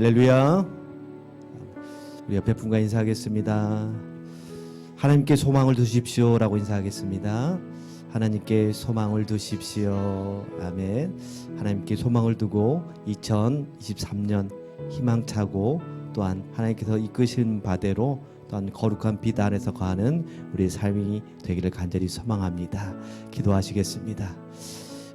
할렐루야. 우리 옆에 분과 인사하겠습니다. 하나님께 소망을 두십시오라고 인사하겠습니다. 하나님께 소망을 두십시오. 아멘. 하나님께 소망을 두고 2023년 희망차고 또한 하나님께서 이끄신 바대로 또한 거룩한 빛 안에서 가는 우리의 삶이 되기를 간절히 소망합니다. 기도하시겠습니다.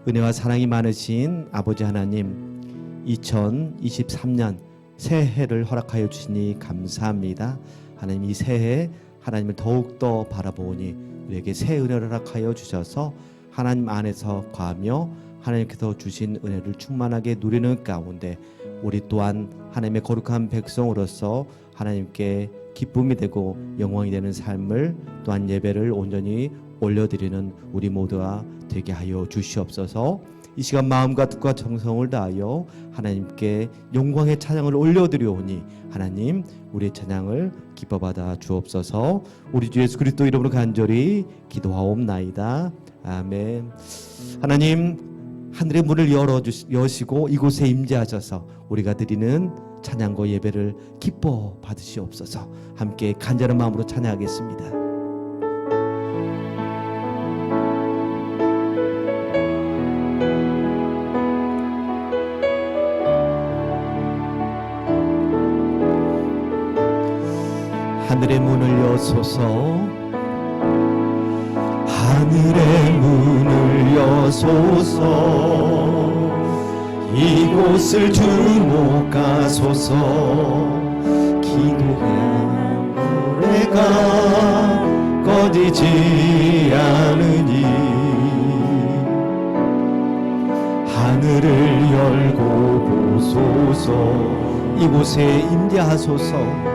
은혜와 사랑이 많으신 아버지 하나님 2023년 새해를 허락하여 주시니 감사합니다. 하나님 이 새해 하나님을 더욱더 바라보니 우리에게 새 은혜를 허락하여 주셔서 하나님 안에서 과하며 하나님께서 주신 은혜를 충만하게 누리는 가운데 우리 또한 하나님의 거룩한 백성으로서 하나님께 기쁨이 되고 영광이 되는 삶을 또한 예배를 온전히 올려드리는 우리 모두가 되게 하여 주시옵소서. 이 시간 마음과 뜻과 정성을 다하여 하나님께 영광의 찬양을 올려드리오니 하나님 우리의 찬양을 기뻐 받아 주옵소서. 우리 주 예수 그리스도 이름으로 간절히 기도하옵나이다. 아멘. 하나님 하늘의 문을 열어 주시, 여시고 이곳에 임재하셔서 우리가 드리는 찬양과 예배를 기뻐 받으시옵소서. 함께 간절한 마음으로 찬양하겠습니다. 하늘의 문을 여소서. 하늘의 문을 여소서. 이곳을 주목하소서. 기도의 노래가 꺼지지 않으니 하늘을 열고 보소서. 이곳에 임재하소서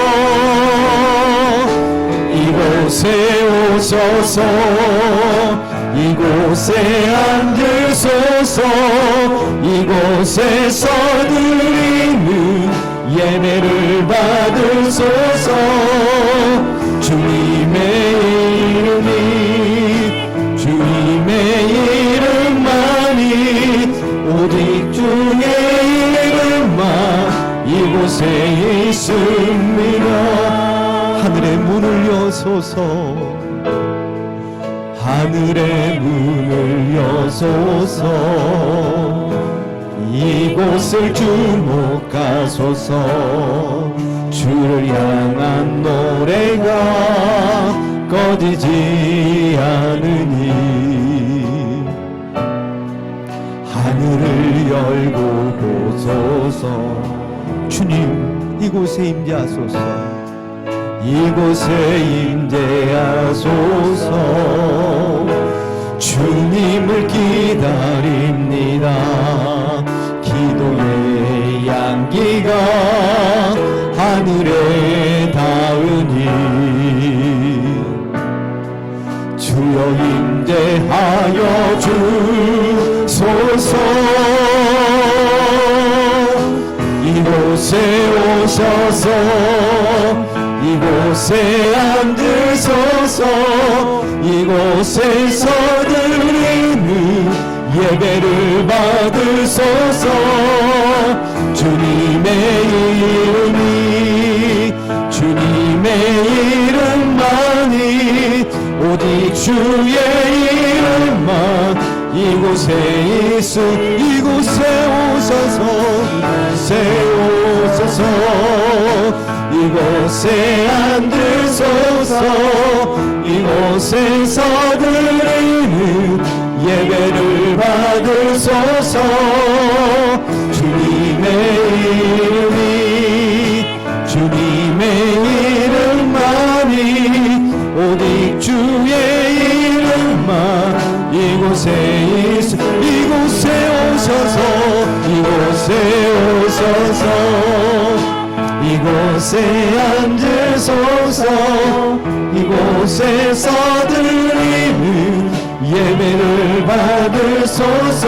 이곳에 오소서 이곳에 앉으소서 이곳에 서 드리는 예배를 받으소서. 주님의 이름이 주님의 이름만이 오직 주의 이름만 이곳에 여소서. 하늘의 문을 여소서. 이곳을 주목하소서. 주를 향한 노래가 꺼지지 않으니. 하늘을 열고 보소서. 주님 이곳에 임재하소서 이곳에 임재하소서. 주님을 기다립니다. 기도의 양기가 하늘에 닿으니. 주여 임재하여 주소서. 이곳에 오셔서 이곳에 앉으소서. 이곳에서 드리는 예배를 받으소서. 주님의 이름이 주님의 이름만이 오직 주의 이름만 이곳에 있으 이곳에 오소서 이곳에 오소서 이곳에 앉으소서. 이곳에 서 드리는 예배를 받으소서. 주님의 이름이 주님의 이름만이 오직 주의 이름만 이곳에 있 이곳에 오셔서 이곳에 오셔서 이곳에 앉으소서. 이곳에서 드리는 예배를 받으소서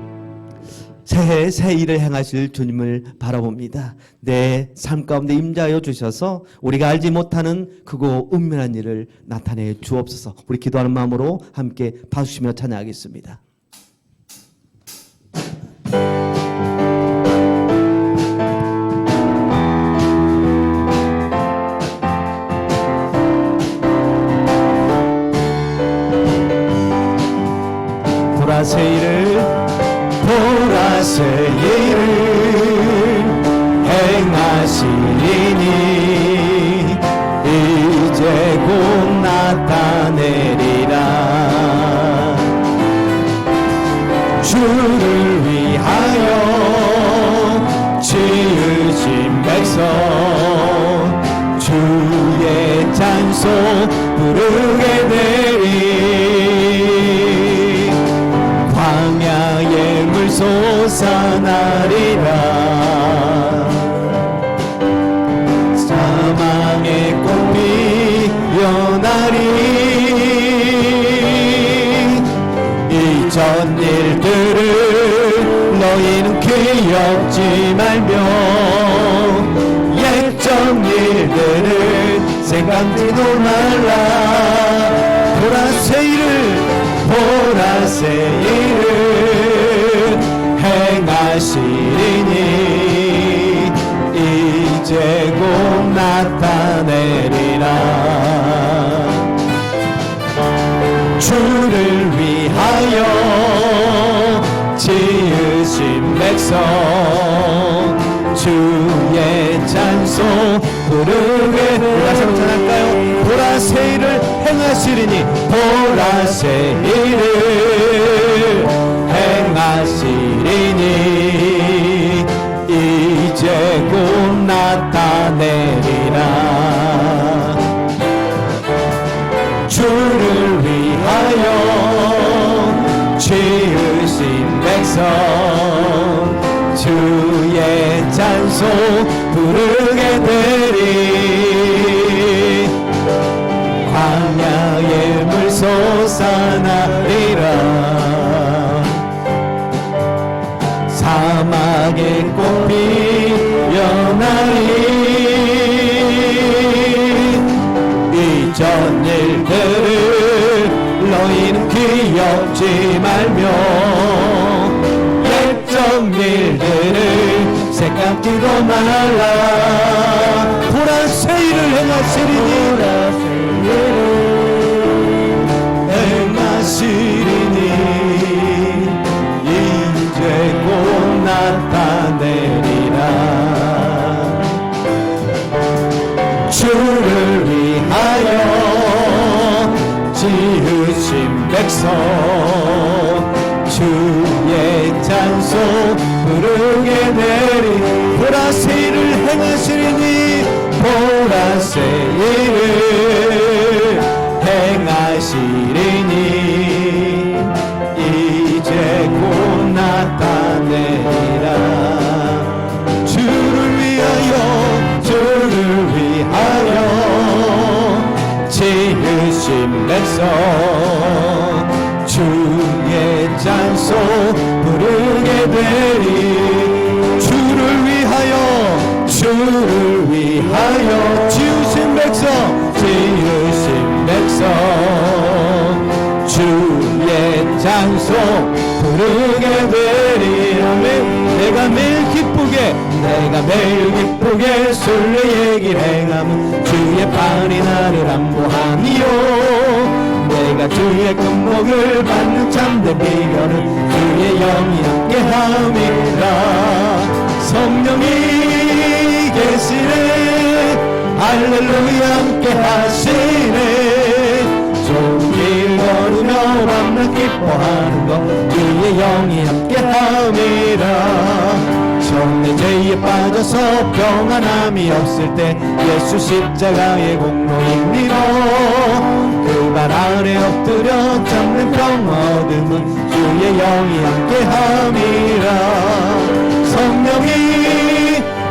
새해 새 일을 행하실 주님을 바라봅니다. 내 삶 가운데 임자여 주셔서 우리가 알지 못하는 크고 은밀한 일을 나타내 주옵소서. 우리 기도하는 마음으로 함께 봐주시며 찬양하겠습니다. 일을 행하시리니 이제 곧 나타내리라. 주를 위하여 지으신 백성 주의 찬송 부르게 솟아나리라. 사망의 꽃 피어나리. 이전 일들을 너희는 기억지 말며 옛전 일들을 생각지도 말라. 보라새 일을 보라새 일을 나타내리라 주를 위하여 지으신 백성 주의 찬송 부르게 다시 한번 찬할까요? 보라새 일을 행하시리니 보라새 일을 지으신 백성 주의 찬송 부르게 되리. 광야의 물 솟아나리 기억지 말며 옛전 일들을 생각지도 말라. 보라새 일을 행하시리니 백성. 주의 찬송 부르게 되리 보라새 일을 행하시리니 보라새 일을 행하시리니 이제 곧 나타내리라. 주를 위하여 주를 위하여 지으신 백성 주의 찬송 부르게 되리. 주를 위하여 주를 위하여 지으신 백성 지으신 백성. 주의 찬송 부르게 되리. 아멘. 내가 매일 기쁘게 내가 매일 기쁘게 술래 얘기를 행함은 주의 팔이 나를 안보하니요 내가 주의 금복을 받는 참된 비결은 주의 영이 함께함이라. 성령이 계시네. 할렐루야 함께하시네. 좋은 길 걸으며 밤낮 기뻐하는 것 주의 영이 함께함이라. 처음에 죄에 빠져서 평안함이 없을 때 예수 십자가의 공로이니로 그 발 아래 엎드려 잡는 평화 얻음은 주의 영이 함께함이라. 성령이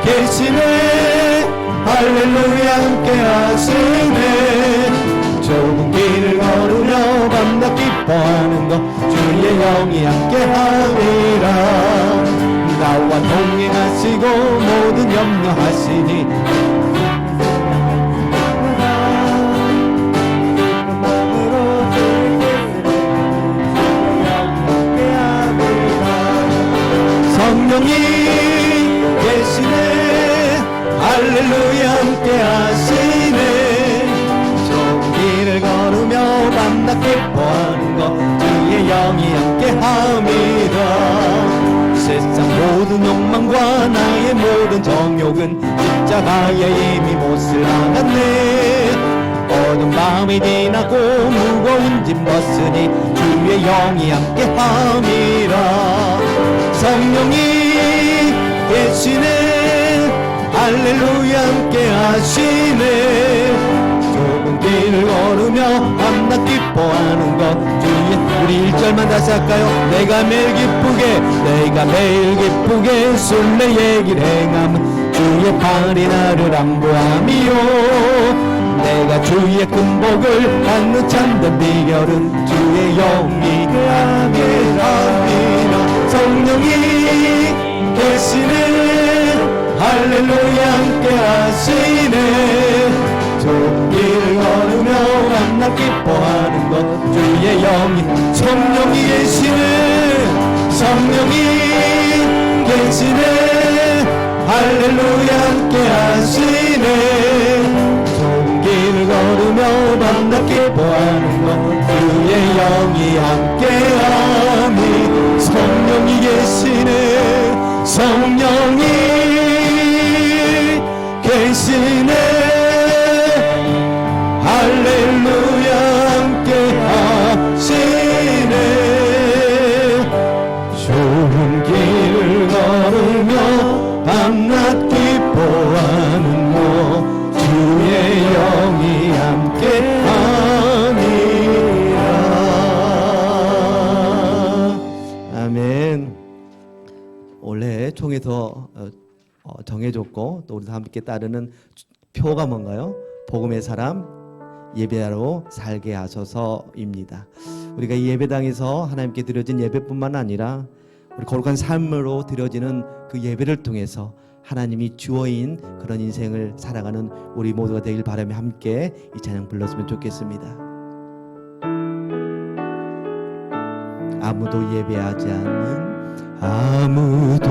계시네. 할렐루야 함께하시네. 좁은 길을 걸으며 밤낮 기뻐하는 것 주의 영이 함께함이라. 나와 동행하시고 모든 염려하시니 함께 하시네 좋은 길을 걸으며 밤낮 기뻐하는 것 주의 영이 함께 함이라. 세상 모든 욕망과 나의 모든 정욕은 십자가에 이미 못을 나갔네. 어두운 밤이 지나고 무거운 짐 벗으니 주의 영이 함께 함이라. 성령이 계시네 할렐루야 함께 하시네. 좁은 길을 걸으며 밤낮 기뻐하는 것. 주의 우리 1절만 다시 할까요? 내가 매일 기쁘게 내가 매일 기쁘게 술래 얘기를 행함은 주의 팔이 나를 안보함이요. 내가 주의 금복을 받는 참된 비결은 주의 영이 함께함이라 성령이 계시네 할렐루야 함께 하시네. 길을 걸으며 만나 기뻐하는 것 주의 영이 성령이 계시네. 성령이 계시네. 할렐루야 함께 하시네. 걸으며 만나 기뻐하는 것 주의 영이 함께하니 성령이 계시네. 성령이 또 우리 다 함께 따르는 표가 뭔가요? 복음의 사람 예배하러 살게 하소서입니다. 우리가 이 예배당에서 하나님께 드려진 예배뿐만 아니라 우리 거룩한 삶으로 드려지는 그 예배를 통해서 하나님이 주어인 그런 인생을 살아가는 우리 모두가 되길 바라며 함께 이 찬양 불렀으면 좋겠습니다. 아무도 예배하지 않는 아무도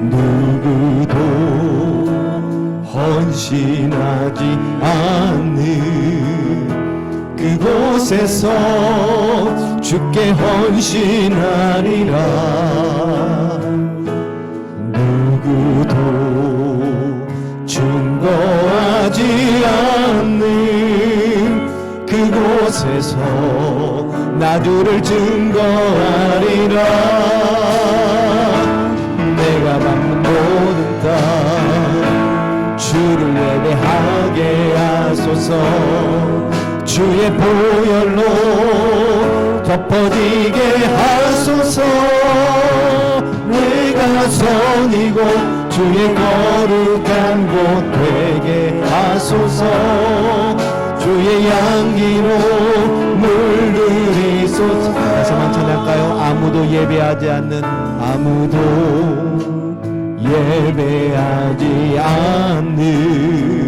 누구도 헌신하지 않는 그곳에서 주께 헌신하리라. 누구도 증거하지 않는 그곳에서 나주를 증거하리라 하소서 주의 보혈로 덮어지게 하소서. 내가 선이고 주의 거룩한 곳 되게 하소서. 주의 향기로 물들이소서 다시 한번 찬양할까요? 아무도 예배하지 않는 아무도 예배하지 않는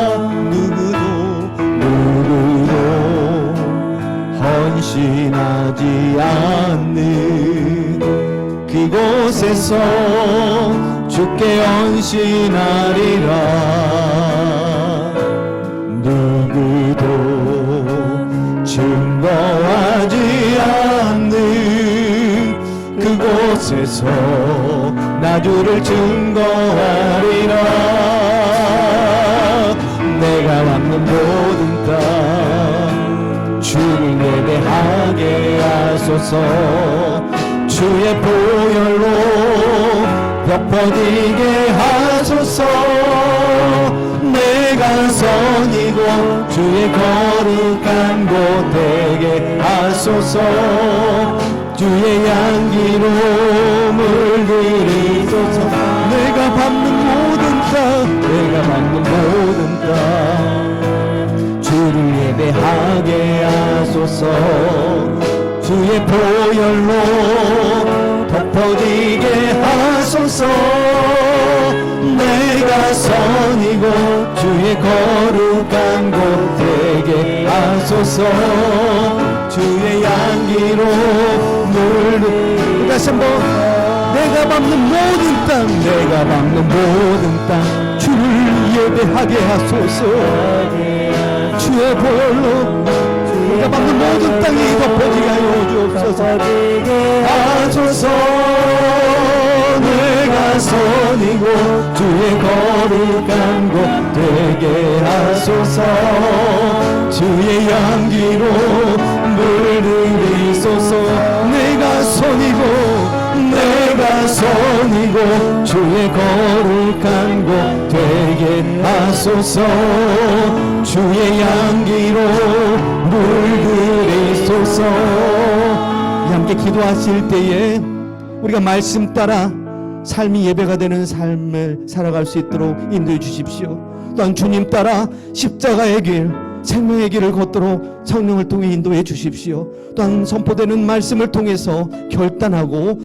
곳에서 주께 헌신하리라. 누구도 증거하지 않는 그곳에서 나 주를 증거하리라. 내가 받는 모든 땅 주를 예배하게 하소서 주의 보혈로 덮어지게 하소서. 내가 선이고 주의 거룩한 곳 되게 하소서. 주의 향기로 물들이소서. 내가 받는 모든 땅 내가 받는 모든 땅 주를 예배하게 하소서. 주의 보혈로 하소서. 내가 선이고 주의 거룩한 곳 되게 하소서. 주의 향기로 물들 다시 한번. 내가 밟는 모든 땅 내가 밟는 모든 땅 주를 예배하게 하소서. 주의 보혈로 내가 밟는 모든 땅이 덮어지게 하여 주옵소서. 하소서 내가 선이고 주의 거룩한 곳 되게 하소서. 주의 향기로 물들이소서. 내가 선이고 내가 선이고 주의 거룩한 곳 되게 하소서. 주의 향기로 물들이소서. 함께 기도하실 때에 우리가 말씀 따라 삶이 예배가 되는 삶을 살아갈 수 있도록 인도해 주십시오. 또한 주님 따라 십자가의 길, 생명의 길을 걷도록 성령을 통해 인도해 주십시오. 또한 선포되는 말씀을 통해서 결단하고